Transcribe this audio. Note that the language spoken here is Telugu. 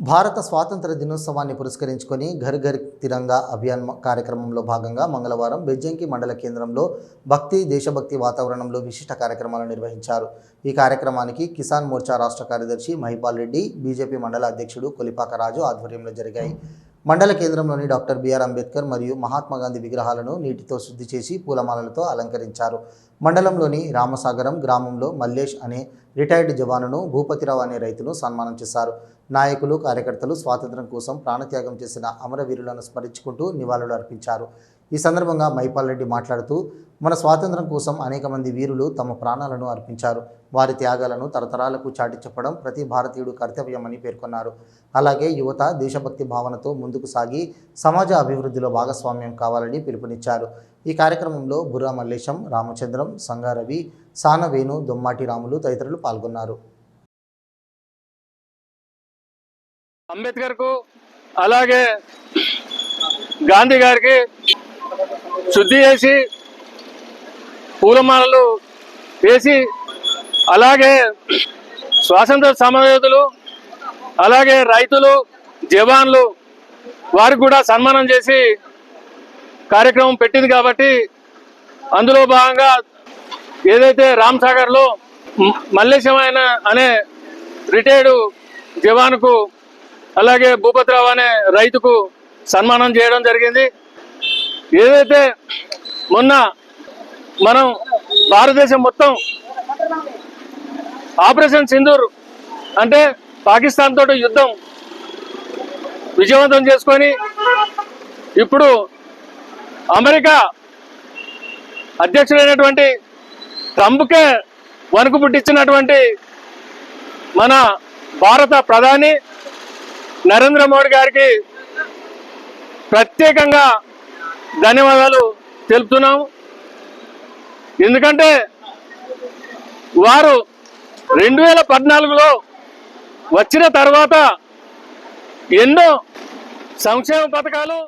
భారత స్వాతంత్ర దినోత్సవాన్ని పురస్కరించుకొని ఘర్ ఘర్ తిరంగా అభియాన్ మ- కార్యక్రమంలో భాగంగా మంగళవారం బెజ్జంకి మండల కేంద్రంలో భక్తి దేశభక్తి వాతావరణంలో విశిష్ట కార్యక్రమాలు నిర్వహించారు. ఈ కార్యక్రమానికి కిసాన్ మోర్చా రాష్ట్ర కార్యదర్శి మహిపాల్ రెడ్డి బీజేపీ మండల అధ్యక్షుడు కొలిపాక రాజు ఆధ్వర్యంలో జరిగాయి. మండల కేంద్రంలోని డాక్టర్ బిఆర్ అంబేద్కర్ మరియు మహాత్మా గాంధీ విగ్రహాలను నీటితో శుద్ధి చేసి పూలమాలలతో అలంకరించారు. మండలంలోని రామసాగరం గ్రామంలో మల్లేష్ అనే రిటైర్డ్ జవానును భూపతిరావు అనే రైతును సన్మానం చేశారు. నాయకులు కార్యకర్తలు స్వాతంత్ర్యం కోసం ప్రాణత్యాగం చేసిన అమరవీరులను స్మరించుకుంటూ నివాళులు అర్పించారు. ఈ సందర్భంగా మైపాల్ రెడ్డి మాట్లాడుతూ మన స్వాతంత్ర్యం కోసం అనేక మంది వీరులు తమ ప్రాణాలను అర్పించారు. వారి త్యాగాలను తరతరాలకు చాటి చెప్పడం ప్రతి భారతీయుడు కర్తవ్యమని పేర్కొన్నారు. అలాగే యువత దేశభక్తి భావనతో ముందుకు సాగి సమాజ అభివృద్ధిలో భాగస్వామ్యం కావాలని పిలుపునిచ్చారు. ఈ కార్యక్రమంలో బుర్రా మల్లేశం రామచంద్రం సంగారవి సానవేణు దొమ్మాటి రాములు తదితరులు పాల్గొన్నారు. అంబేద్కర్ అలాగే గాంధీ గారికి శుద్ధి చేసి పూలమాలలు వేసి అలాగే స్వాతంత్ర సమరయోధులు అలాగే రైతులు జవాన్లు వారికి కూడా సన్మానం చేసి కార్యక్రమం పెట్టింది కాబట్టి అందులో భాగంగా ఏదైతే రామ్ సాగర్లో మల్లేశం ఆయన అనే రిటైర్డు జవాన్కు అలాగే భూపతిరావు అనే రైతుకు సన్మానం చేయడం జరిగింది. ఏదైతే మొన్న మనం భారతదేశం మొత్తం ఆపరేషన్ సింధూర్ అంటే పాకిస్తాన్ తోటి యుద్ధం విజయవంతం చేసుకొని ఇప్పుడు అమెరికా అధ్యక్షుడైనటువంటి ట్రంప్కే వణుకు పుట్టించినటువంటి మన భారత ప్రధాని నరేంద్ర మోడీ గారికి ప్రత్యేకంగా ధన్యవాదాలు తెలుపుతున్నాము. ఎందుకంటే వారు రెండు వేల పద్నాలుగులో వచ్చిన తర్వాత ఎన్నో సంక్షేమ పథకాలు